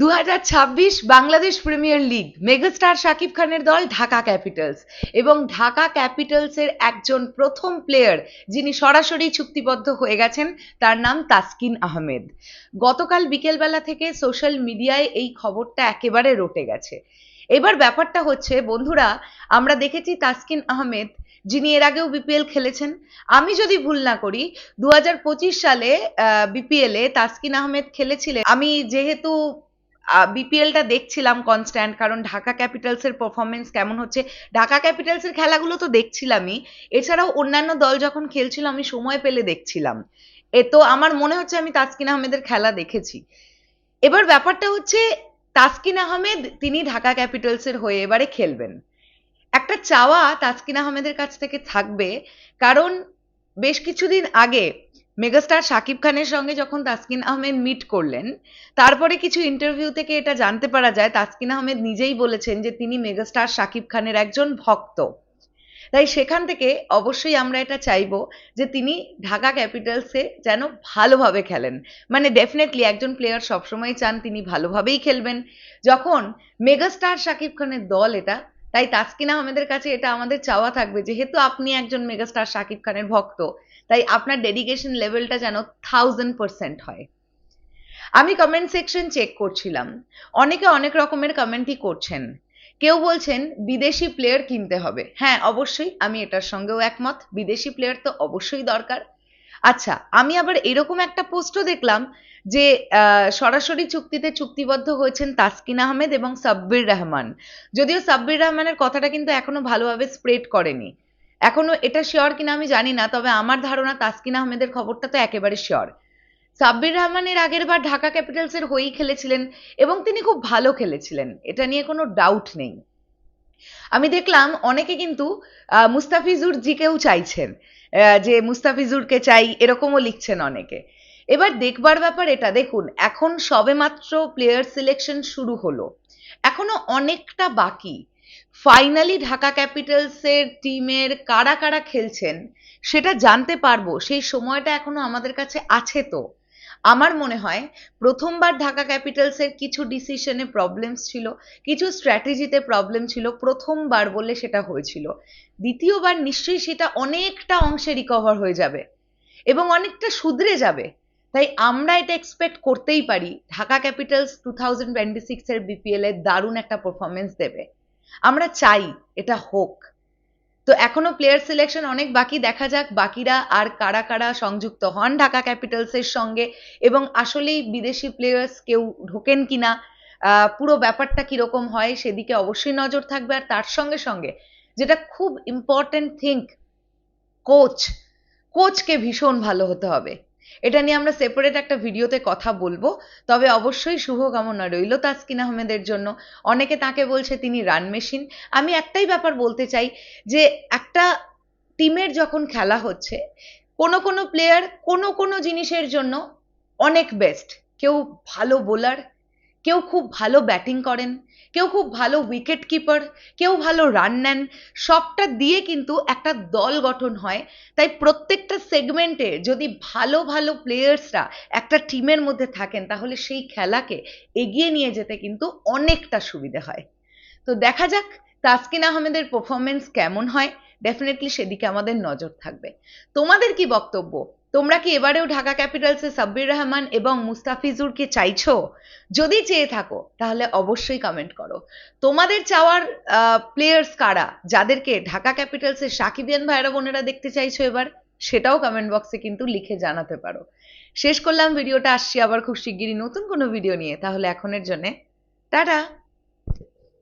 দু হাজার ছাব্বিশ Bangladesh premier league megastar Shakib খানের দল ঢাকা ক্যাপিটালস এবং ঢাকা ক্যাপিটালসের একজন প্রথম প্লেয়ার যিনি সরাসরি চুক্তিবদ্ধ হয়ে গেছেন, তার নাম তাসকিন আহমেদ। গতকাল বিকেলবেলা থেকে সোশ্যাল মিডিয়ায় এই খবরটা একেবারে রটে গেছে। এবার ব্যাপারটা হচ্ছে, বন্ধুরা, আমরা দেখেছি তাসকিন আহমেদ, যিনি এর আগেও বিপিএল খেলেছেন। আমি যদি ভুল না করি দু হাজার পঁচিশ সালে বিপিএলে তাসকিন আহমেদ খেলেছিলেন। আমি যেহেতু বিপিএলটা দেখছিলাম কনস্ট্যান্ট কারণ ঢাকা ক্যাপিটালসের পারফরমেন্স কেমন হচ্ছে। ঢাকা ক্যাপিটালসের খেলাগুলো তো দেখছিলামই। এছাড়াও অন্যান্য দল যখন খেলছিল, আমি সময় পেলে দেখছিলাম। এ তো আমার মনে হচ্ছে আমি তাসকিন আহমেদের খেলা দেখেছি। এবার ব্যাপারটা হচ্ছে, তাসকিন আহমেদ তিনি ঢাকা ক্যাপিটালসের হয়ে এবারে খেলবেন। একটা চাওয়া তাসকিন আহমেদের কাছ থেকে থাকবে, কারণ বেশ কিছুদিন আগে মেগাস্টার শাকিব খানের সঙ্গে যখন তাসকিন আহমেদ মিট করলেন, তারপরে কিছু ইন্টারভিউ থেকে এটা জানতে পারা যায়, তাসকিন আহমেদ নিজেই বলেছেন যে তিনি মেগাস্টার শাকিব খানের একজন ভক্ত। তাই সেখান থেকে অবশ্যই আমরা এটা চাইব যে তিনি ঢাকা ক্যাপিটালসে যেন ভালোভাবে খেলেন। মানে ডেফিনেটলি একজন প্লেয়ার সবসময় চান তিনি ভালোভাবেই খেলবেন। যখন মেগাস্টার শাকিব খানের দল এটা তাই তাসকিন আহমেদের কাছে এটা আমাদের চাওয়া থাকবে, যেহেতু আপনি একজন মেগাস্টার শাকিব খানের ভক্ত, তাই আপনার ডেডিকেশন লেভেলটা যেন থাউজেন্ড পার্সেন্ট হয়। আমি কমেন্ট সেকশন চেক করছিলাম, অনেকে অনেক রকমের কমেন্টই করছেন। কেউ বলছেন, বিদেশি প্লেয়ার কিনতে হবে। হ্যাঁ অবশ্যই, আমি এটার সঙ্গেও একমত, বিদেশি প্লেয়ার তো অবশ্যই দরকার। আচ্ছা আমি আবার এরকম একটা পোস্টও দেখলাম যে সরাসরি চুক্তিতে চুক্তিবদ্ধ হয়েছেন তাসকিন আহমেদ এবং সাব্বির রহমান। যদিও সাব্বির রহমানের কথাটা কিন্তু এখনও ভালোভাবে স্প্রেড করেনি। এখনও এটা শিওর কিনা আমি জানি না, তবে আমার ধারণা তাসকিন আহমেদের খবরটা তো একেবারে শিওর সাব্বির রহমানের আগের বার ঢাকা ক্যাপিটালসের হয়েই খেলেছিলেন এবং তিনি খুব ভালো খেলেছিলেন, এটা নিয়ে কোনো ডাউট নেই। আমি দেখলাম অনেকে কিন্তু মুস্তাফিজুর জিকেও চাইছেন যে মুস্তাফিজুরকে চাই, এরকমও লিখছেন অনেকে। এবার দেখবার ব্যাপার এটা, দেখুন, এখন সবেমাত্র প্লেয়ার সিলেকশন শুরু হলো। এখনও অনেকটা বাকি। ফাইনালি ঢাকা ক্যাপিটালসের টিমের কারা কারা খেলছেন, সেটা জানতে পারব। সেই সময়টা এখনও আমাদের কাছে আছে তো। আমার মনে হয় প্রথমবার ঢাকা ক্যাপিটালসের কিছু ডিসিশনে প্রবলেমস ছিল, কিছু স্ট্র্যাটেজিতে প্রবলেম ছিল, প্রথমবার বলে সেটা হয়েছিল। দ্বিতীয়বার নিশ্চয়ই সেটা অনেকটা অংশে রিকভার হয়ে যাবে এবং অনেকটা শুধরে যাবে। তাই আমরা এটা এক্সপেক্ট করতেই পারি, Dhaka capitals two thousand twenty six এর বিপিএল এর দারুণ একটা পারফরমেন্স দেবে। আমরা চাই এটা হোক। তো এখনও প্লেয়ার সিলেকশন অনেক বাকি, দেখা যাক বাকিরা আর কারা কারা সংযুক্ত হন ঢাকা ক্যাপিটালসের সঙ্গে এবং আসলেই বিদেশি প্লেয়ার্স কেউ ঢোকেন কিনা পুরো ব্যাপারটা কীরকম হয় সেদিকে অবশ্যই নজর থাকবে। আর তার সঙ্গে সঙ্গে যেটা খুব ইম্পর্টেন্ট থিঙ্ক কোচ কোচকে ভীষণ ভালো হতে হবে। এটা নিয়ে আমরা সেপারেট একটা ভিডিওতে কথা বলব। তবে অবশ্যই শুভকামনা রইল তাসকিন আহমেদের জন্য। অনেকে তাকে বলছে তিনি রান মেশিন আমি একটাই ব্যাপার বলতে চাই যে একটা টিমের যখন খেলা হচ্ছে, কোনো কোনো প্লেয়ার কোনো কোনো জিনিসের জন্য অনেক বেস্ট কেউ ভালো বোলার কেউ খুব ভালো ব্যাটিং করেন, কেউ খুব ভালো উইকেট কিপার কেউ ভালো রান নেন, সবটা দিয়ে কিন্তু একটা দল গঠন হয়। তাই প্রত্যেকটা সেগমেন্টে যদি ভালো ভালো প্লেয়ার্সরা একটা টিমের মধ্যে থাকেন, তাহলে সেই খেলাকে এগিয়ে নিয়ে যেতে কিন্তু অনেকটা সুবিধে হয়। তো দেখা যাক তাসকিন আহমেদের পারফরমেন্স কেমন হয়। ডেফিনেটলি সেদিকে আমাদের নজর থাকবে। তোমাদের কি বক্তব্য? তোমরা কি এবারেও ঢাকা ক্যাপিটালসে সাব্বির রহমান এবং মুস্তাফিজুরকে চাইছো? যদি চেয়ে থাকো, তাহলে অবশ্যই কমেন্ট করো। তোমাদের চাওয়ার প্লেয়ার্স কারা? যাদেরকে ঢাকা ক্যাপিটালসের সাকিবিয়ান ভাইরা বোনেরা দেখতে চাইছো এবার, সেটাও কমেন্ট বক্সে কিন্তু লিখে জানাতে পারো। শেষ করলাম, ভিডিওটা আসছি আবার খুব শিগগিরই নতুন কোনো ভিডিও নিয়ে। তাহলে এখনের জন্যে, টাটা!